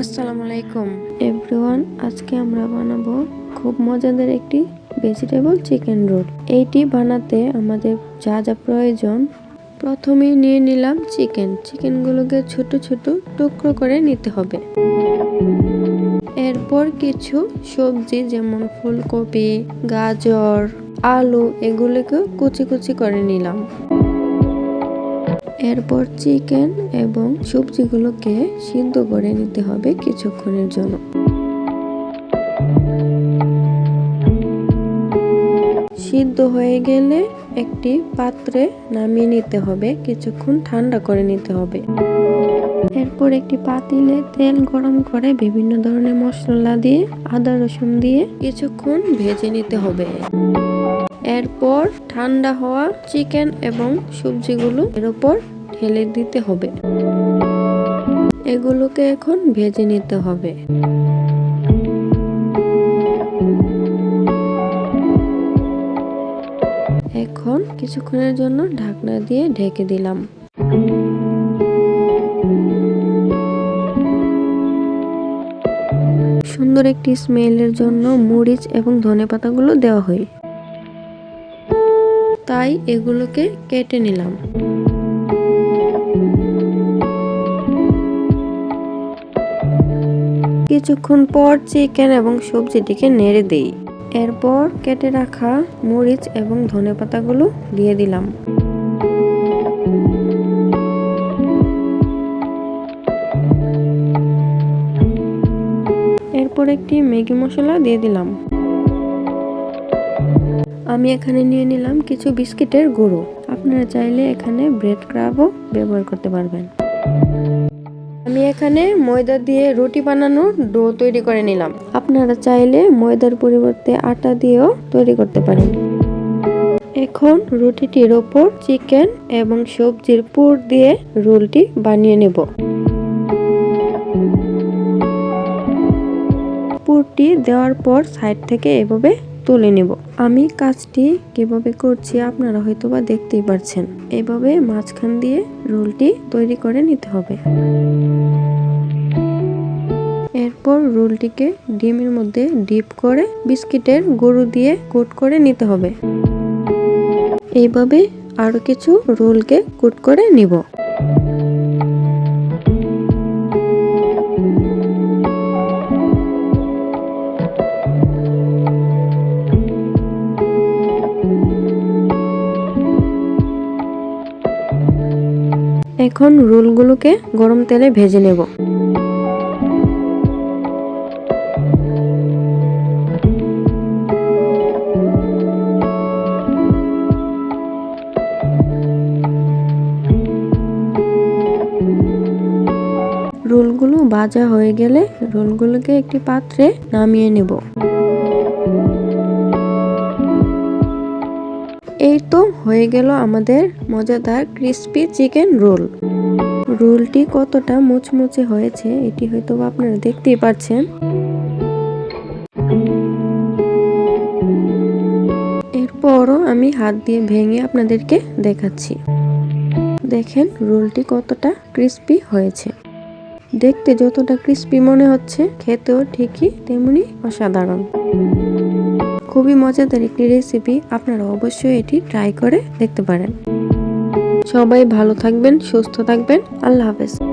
আসসালামু আলাইকুম এভরিওয়ান, আজকে আমরা বানাবো খুব মজাদার একটি ভেজিটেবল চিকেন রোল এইটি বানাতে আমাদের যা যা প্রয়োজন, প্রথমে নিয়ে নিলাম চিকেন চিকেনগুলোকে ছোট ছোট টুকরো করে নিতে হবে। এরপর কিছু সবজি, যেমন ফুলকপি, গাজর, আলু এগুলোকে কুচি কুচি করে নিলাম। এরপর চিকেন এবং সবজিগুলোকে সিদ্ধ করে নিতে হবে কিছুক্ষণের জন্য। সিদ্ধ হয়ে গেলে একটি পাত্রে নামিয়ে নিতে হবে, কিছুক্ষণ ঠান্ডা করে নিতে হবে। এরপর একটি পাতিলে তেল গরম করে বিভিন্ন ধরনের মশলা দিয়ে আদা রসুন দিয়ে কিছুক্ষণ ভেজে নিতে হবে। এরপর ঠান্ডা হওয়া চিকেন এবং সবজিগুলো এর উপর ঢেলে দিতে হবে। এগুলোকে এখন ভেজে নিতে হবে। এখন কিছুক্ষণের জন্য ঢাকনা দিয়ে ঢেকে দিলাম। সুন্দর একটি স্মেলের জন্য মরিচ এবং ধনেপাতাগুলো দেওয়া হয়। তাই এগুলোকে কেটে নিলাম। কিছুক্ষণ পর চিকেন এবং সবজিটিকে নেড়ে দেই। এরপর কেটে রাখা মরিচ এবং ধনেপাতাগুলো দিয়ে দিলাম। এরপর একটি ম্যাগি মশলা দিয়ে দিলাম। আমি এখানে নিয়ে নিলাম কিছু বিস্কিটের গুঁড়ো। আপনারা চাইলে এখানে ব্রেড ক্রাবও ব্যবহার করতে পারবেন। আমি এখানে ময়দা দিয়ে রুটি বানানোর ডো তৈরি করে নিলাম। আপনারা চাইলে ময়দার পরিবর্তে আটা দিয়েও তৈরি করতে পারেন। এখন রুটিটির ওপর চিকেন এবং সবজির পুর দিয়ে রোলটি বানিয়ে নেব। পুরটি দেওয়ার পর সাইড থেকে এভাবে তুলে নেব। আমি কাজটি কীভাবে করছি আপনারা হয়তো বা দেখতেই পারছেন। এভাবে মাঝখান দিয়ে রোলটি তৈরি করে নিতে হবে। এরপর রোলটিকে ডিমের মধ্যে ডিপ করে বিস্কিটের গরু দিয়ে কোট করে নিতে হবে। এইভাবে আরও কিছু রোলকে কোট করে নিব। এখন রোলগুলোকে গরম তেলে ভেজে নেব। রোলগুলো ভাজা হয়ে গেলে রোলগুলোকে একটি পাত্রে নামিয়ে নেব। এই তো হয়ে গেল আমাদের মজাদার ক্রিস্পি চিকেন রোল রোলটি কতটা মুচমুচে হয়েছে, এটি হয়তো আপনারা দেখতেই পাচ্ছেন এরপরও আমি হাত দিয়ে ভেঙে আপনাদেরকে দেখাচ্ছি। দেখেন রোলটি কতটা ক্রিস্পি হয়েছে। দেখতে যতটা ক্রিস্পি মনে হচ্ছে, খেতেও ঠিকই তেমনি অসাধারণ। খুবই মজাদার একটি রেসিপি আপনারা অবশ্যই এটি ট্রাই করে দেখতে পারেন। সবাই ভালো থাকবেন, সুস্থ থাকবেন, আল্লাহ হাফেজ।